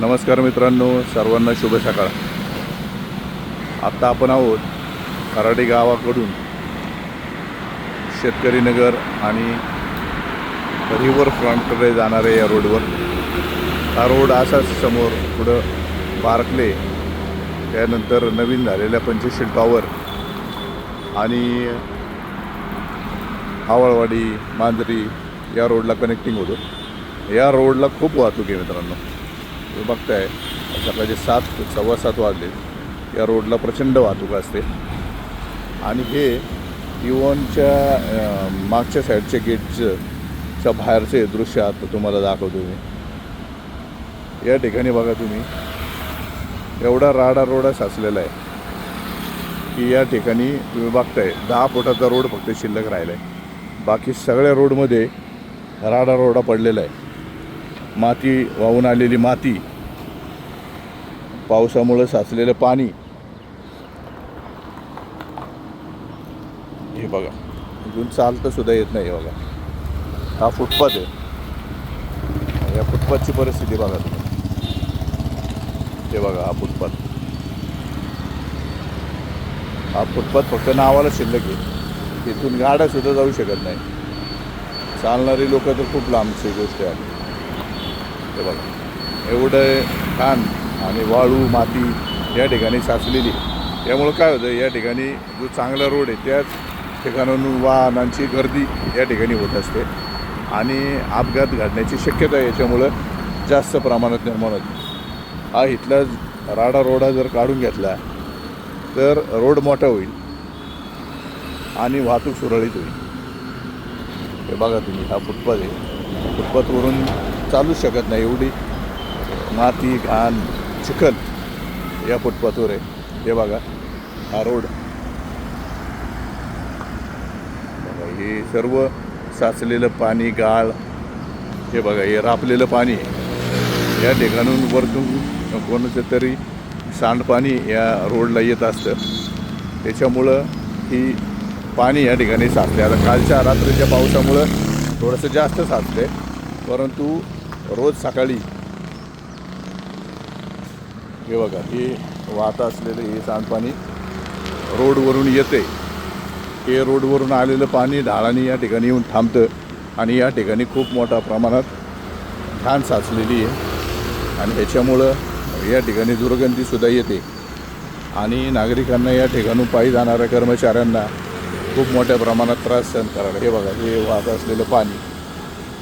नमस्कार मित्रांनो सर्वांना शुभ सकाळ आत्ता आपण आहोत खराडे गावाकडून. शेतकरी नगर आणि रिव्हर फ्रंटकडे जाणारे या रोडवर हा रोड असाच समोर पुढं बारकले त्यानंतर नवीन झालेल्या पंचशील टॉवर आणि आवळवाडी मांजरी या रोडला कनेक्टिंग होतो. या रोडला खूप वाहतूक आहे मित्रांनो. तुम्ही बघताय सकाळचे सात सव्वा सात वाजले या रोडला प्रचंड वाहतूक असते. आणि हे इवनच्या मागच्या साईडच्या गेटच्या बाहेरचे दृश्य आता तुम्हाला दाखवतो मी. या ठिकाणी बघा तुम्ही एवढा राडा रोडा साचलेला आहे की या ठिकाणी तुम्ही बघताय दहा फुटाचा रोड फक्त शिल्लक राहिला आहे बाकी सगळ्या रोडमध्ये राडा रोडा पडलेला आहे. माती वाहून आलेली माती पावसामुळं साचलेलं पाणी. हे बघा अजून चालतं सुद्धा येत नाही हे बघा. हा फुटपाथ आहे. या फुटपाथची परिस्थिती बघा तुम्ही. हे बघा हा फुटपाथ. हा फुटपाथ फक्त नावाला शिल्लक आहे. तिथून गाड्या सुद्धा जाऊ शकत नाही. चालणारी लोक तर खूप लांबची गोष्ट आहे. हे बघा. एवढं घाण आणि वाळू माती या ठिकाणी साचलेली त्यामुळं काय होतं या ठिकाणी जो चांगला रोड आहे त्याच ठिकाणाहून वाहनांची गर्दी या ठिकाणी होत असते. आणि अपघात घडण्याची शक्यता याच्यामुळं जास्त प्रमाणात निर्माण होते. हा इथला राडा रोडा जर काढून घेतला तर रोड मोठा होईल आणि वाहतूक सुरळीत होईल. हे बघा तुम्ही हा फुटपाथ आहे. फुटपाथवरून चालूच शकत नाही एवढी माती घाण चिखल या फुटपाथवर आहे. हे बघा हा रोड. बघा हे सर्व साचलेलं पाणी गाळ हे बघा हे रापलेलं पाणी या ठिकाणून वरतून कोणाचं तरी सांडपाणी या रोडला येत असतं. त्याच्यामुळं ही पाणी या ठिकाणी साचते. आता कालच्या रात्रीच्या पावसामुळं थोडंसं जास्त साचते परंतु रोज सकाळी. हे बघा हे वाहत असलेलं हे सांडपाणी रोडवरून येते हे रोडवरून आलेलं पाणी ढाळाने या ठिकाणी येऊन थांबतं आणि या ठिकाणी खूप मोठ्या प्रमाणात घाण साचलेली आहे. आणि ह्याच्यामुळं या ठिकाणी दुर्गंधीसुद्धा येते. आणि नागरिकांना या ठिकाणून पायी जाणाऱ्या कर्मचाऱ्यांना खूप मोठ्या प्रमाणात त्रास सहन करायला हे बघा हे वाहत असलेलं पाणी.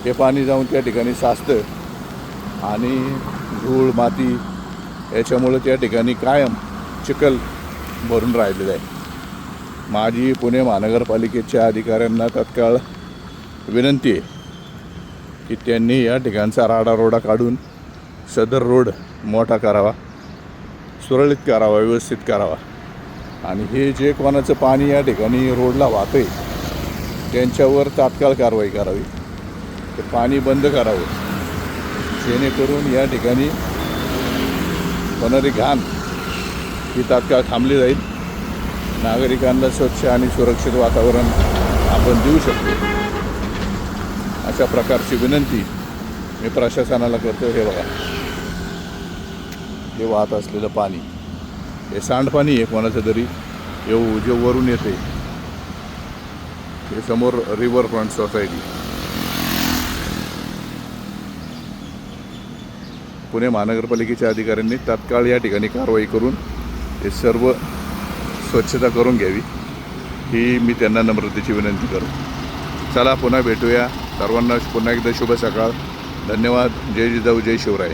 हे पाणी जाऊन त्या ठिकाणी साचतं आणि धूळ माती याच्यामुळं त्या ठिकाणी कायम चिखल भरून राहिलेलं आहे. माझी पुणे महानगरपालिकेच्या अधिकाऱ्यांना तत्काळ विनंती आहे की त्यांनी या ठिकाणचा राडारोडा काढून सदर रोड मोठा करावा सुरळीत करावा व्यवस्थित करावा. आणि हे जे कोणाचं पाणी या ठिकाणी रोडला वाहतंय त्यांच्यावर तात्काळ कारवाई करावी. ते पाणी बंद करावं. जेणेकरून या ठिकाणी होणारी घाण ही तात्काळ थांबली जाईल. नागरिकांना स्वच्छ आणि सुरक्षित वातावरण आपण देऊ शकतो. अशा प्रकारची विनंती मी प्रशासनाला करतो हे बघा. हे वाहत असलेलं पाणी. हे सांडपाणी आहे कोणाचं तरी. येऊ जे वरून येते हे समोर रिव्हर फ्रंट सोसायटी पुणे महानगरपालिकेच्या अधिकाऱ्यांनी तात्काळ या ठिकाणी कारवाई करून हे सर्व स्वच्छता करून घ्यावी. ही मी त्यांना नम्रतेची विनंती करतो. चला पुन्हा भेटूया. सर्वांना पुन्हा एकदा शुभ सकाळ. धन्यवाद. जय जिजाऊ जय शिवराय.